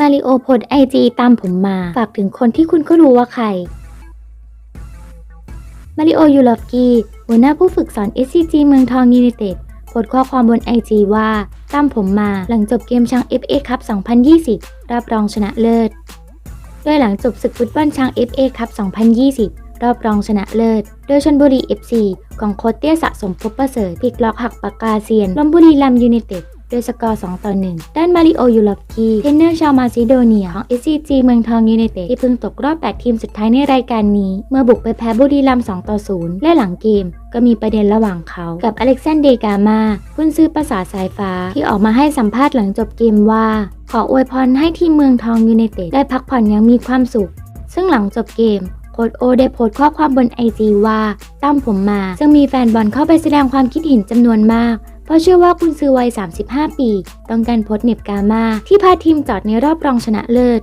มาริโอโพสไอจีตามผมมา ฝากถึงคนที่คุณก็รู้ว่าใคร มาริโอยูลอฟกีหัวหน้าผู้ฝึกสอน SCG เมืองทองยูไนเต็ดโพสข้อความบนไอจีว่า ตามผมมาหลังจบเกมช้าง FA คัพ 2020 รับรองชนะเลิศ โดยหลังจบศึกฟุตบอลช้าง FA คัพ 2020 รอบรองชนะเลิศ โดยชนบุรี FC ของโคชเตี้ยสะสมพบประเสริฐพลิกล็อกหักปากกาเซียนลมบุรีรัมย์ยูไนเต็ดด้วยสกอร์ 2 ต่อ 1 ด้านมาริโอ ยูลอฟกีเทนเนอร์ชาวมาซิโดเนียของ SCG เมืองทองยูไนเต็ดที่เพิ่งตกรอบ 8 ทีมสุดท้ายในรายการนี้ เมื่อบุกไปแพ้บุรีรัมย์2ต่อ 0 และหลังเกม ก็มีประเด็นระหว่างเขากับอเล็กซานเดกามาคุณซื้อภาษาสายฟ้าที่ออกมาให้สัมภาษณ์หลังจบเกมว่า ขออวยพรให้ทีมเมืองทองยูไนเต็ดได้พักผ่อนอยังมีความสุข ซึ่งหลังจบเกม โค้ดโอได้โพสต์ข้อความบนไอจีว่าตามผมมา ซึ่งมีแฟนบอลเข้าไปแสดงความคิดเห็นจำนวนมาก เพราะเชื่อว่าคุณซื้อวัย 35 ปี ต้องการโพสต์เหน็บกามาที่พาทีมจอดในรอบรองชนะเลิศ